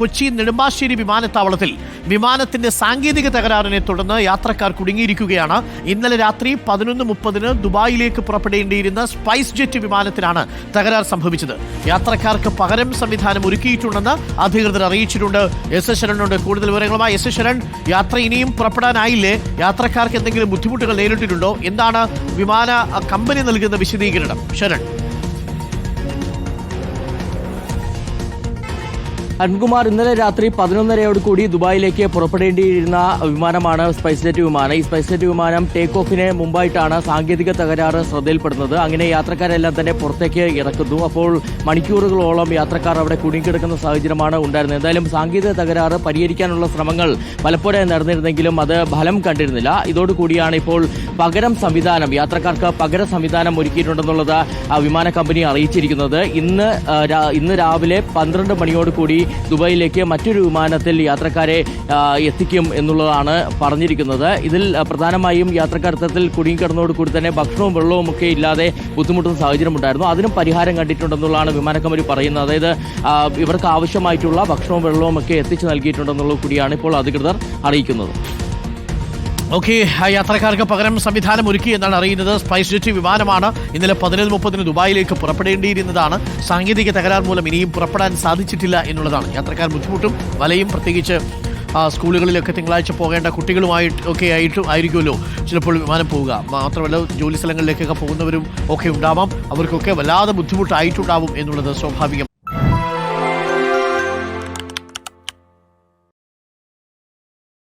കൊച്ചി നെടുമ്പാശ്ശേരി വിമാനത്താവളത്തിൽ വിമാനത്തിന്റെ സാങ്കേതിക തകരാറിനെ തുടർന്ന് യാത്രക്കാർ കുടുങ്ങിയിരിക്കുകയാണ്. ഇന്നലെ രാത്രി പതിനൊന്ന് മുപ്പതിന് ദുബായിലേക്ക് പുറപ്പെടേണ്ടിയിരുന്ന സ്പൈസ് ജെറ്റ് വിമാനത്തിലാണ് തകരാർ സംഭവിച്ചത്. യാത്രക്കാർക്ക് പകരം സംവിധാനം ഒരുക്കിയിട്ടുണ്ടെന്ന് അധികൃതർ അറിയിച്ചിട്ടുണ്ട്. എസ് എസ് ശരണുണ്ട് കൂടുതൽ വിവരങ്ങളുമായി എസ് എസ് ശരൺ. യാത്ര ഇനിയും പുറപ്പെടാനായില്ലേ? യാത്രക്കാർക്ക് എന്തെങ്കിലും ബുദ്ധിമുട്ടുകൾ നേരിട്ടിട്ടുണ്ടോ? എന്താണ് വിമാന കമ്പനി നൽകുന്ന വിശദീകരണം? ശരൺ. അരുൺകുമാർ ഇന്നലെ രാത്രി പതിനൊന്നരയോട് കൂടി ദുബായിലേക്ക് പുറപ്പെടേണ്ടിയിരുന്ന വിമാനമാണ് സ്പൈസ് ജെറ്റ് വിമാനം. ഈ സ്പൈസ് ജെറ്റ് വിമാനം ടേക്ക് ഓഫിന് മുമ്പായിട്ടാണ് സാങ്കേതിക തകരാറ് ശ്രദ്ധയിൽപ്പെടുന്നത്. അങ്ങനെ യാത്രക്കാരെല്ലാം തന്നെ പുറത്തേക്ക് ഇറക്കുന്നു. അപ്പോൾ മണിക്കൂറുകളോളം യാത്രക്കാർ അവിടെ കുടുങ്ങിക്കിടക്കുന്ന സാഹചര്യമാണ് ഉണ്ടായിരുന്നത്. എന്തായാലും സാങ്കേതിക തകരാറ് പരിഹരിക്കാനുള്ള ശ്രമങ്ങൾ പലപ്പോഴും നടന്നിരുന്നെങ്കിലും അത് ഫലം കണ്ടിരുന്നില്ല. ഇതോടുകൂടിയാണ് ഇപ്പോൾ പകരം സംവിധാനം യാത്രക്കാർക്ക് പകര സംവിധാനം ഒരുക്കിയിട്ടുണ്ടെന്നുള്ളത് വിമാന കമ്പനി അറിയിച്ചിരിക്കുന്നത്. ഇന്ന് ഇന്ന് രാവിലെ പന്ത്രണ്ട് മണിയോട് കൂടി ദുബായിലേക്ക് മറ്റൊരു വിമാനത്തിൽ യാത്രക്കാരെ എത്തിക്കും എന്നുള്ളതാണ് പറഞ്ഞിരിക്കുന്നത്. ഇതിൽ പ്രധാനമായും യാത്രക്കാർ ഇത്തരത്തിൽ കുടുങ്ങിക്കിടന്നതോട് കൂടി തന്നെ ഭക്ഷണവും വെള്ളവും ഒക്കെ ഇല്ലാതെ ബുദ്ധിമുട്ടുന്ന സാഹചര്യം ഉണ്ടായിരുന്നു. അതിനും പരിഹാരം കണ്ടിട്ടുണ്ടെന്നുള്ളതാണ് വിമാന കമ്പനി പറയുന്നത്. അതായത് ഇവർക്ക് ആവശ്യമായിട്ടുള്ള ഭക്ഷണവും വെള്ളവും ഒക്കെ എത്തിച്ചു നൽകിയിട്ടുണ്ടെന്നുള്ളത് കൂടിയാണ് ഇപ്പോൾ അധികൃതർ അറിയിക്കുന്നത്. ഓക്കെ യാത്രക്കാർക്ക് പകരം സംവിധാനം ഒരുക്കി എന്നാണ് അറിയുന്നത്. സ്പൈസ് ജെറ്റ് വിമാനമാണ് ഇന്നലെ പതിനൊന്ന് മുപ്പതിന് ദുബായിലേക്ക് പുറപ്പെടേണ്ടിയിരുന്നതാണ്. സാങ്കേതിക തകരാർ മൂലം ഇനിയും പുറപ്പെടാൻ സാധിച്ചിട്ടില്ല എന്നുള്ളതാണ്. യാത്രക്കാർ ബുദ്ധിമുട്ടും വലയും പ്രത്യേകിച്ച് സ്കൂളുകളിലൊക്കെ തിങ്കളാഴ്ച പോകേണ്ട കുട്ടികളുമായിട്ട് ഒക്കെ ആയിട്ടും ആയിരിക്കുമല്ലോ. ചിലപ്പോൾ വിമാനം പോവുക. മാത്രമല്ല ജോലി സ്ഥലങ്ങളിലേക്കൊക്കെ പോകുന്നവരും ഒക്കെ ഉണ്ടാവാം. അവർക്കൊക്കെ വല്ലാതെ ബുദ്ധിമുട്ടായിട്ടുണ്ടാവും എന്നുള്ളത് സ്വാഭാവികം.